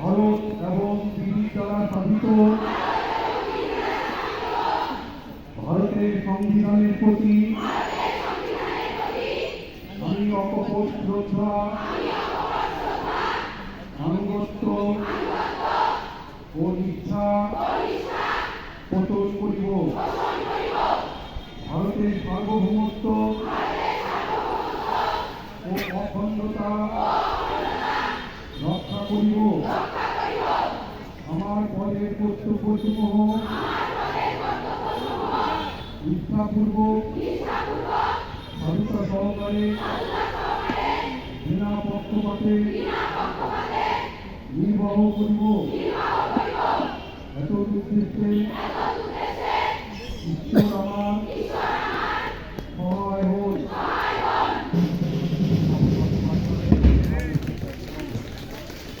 ভারত এবং দিল্লি দ্বারা শাসিত ভারতের সংবিধানের প্রতি আমি অকপট শ্রদ্ধা, আনুগত্য ও ইচ্ছা পোষণ করিব। ভারতের সার্বভৌমত্ব ও অখণ্ডতা করিব। আমার পদের কর্তব্যসমূহ নিষ্ঠাপূর্বক সাধুতা সহকারে। বিনা পক্ষপাতে। নির্বাহ করিব। এত উদ্দেশ্যে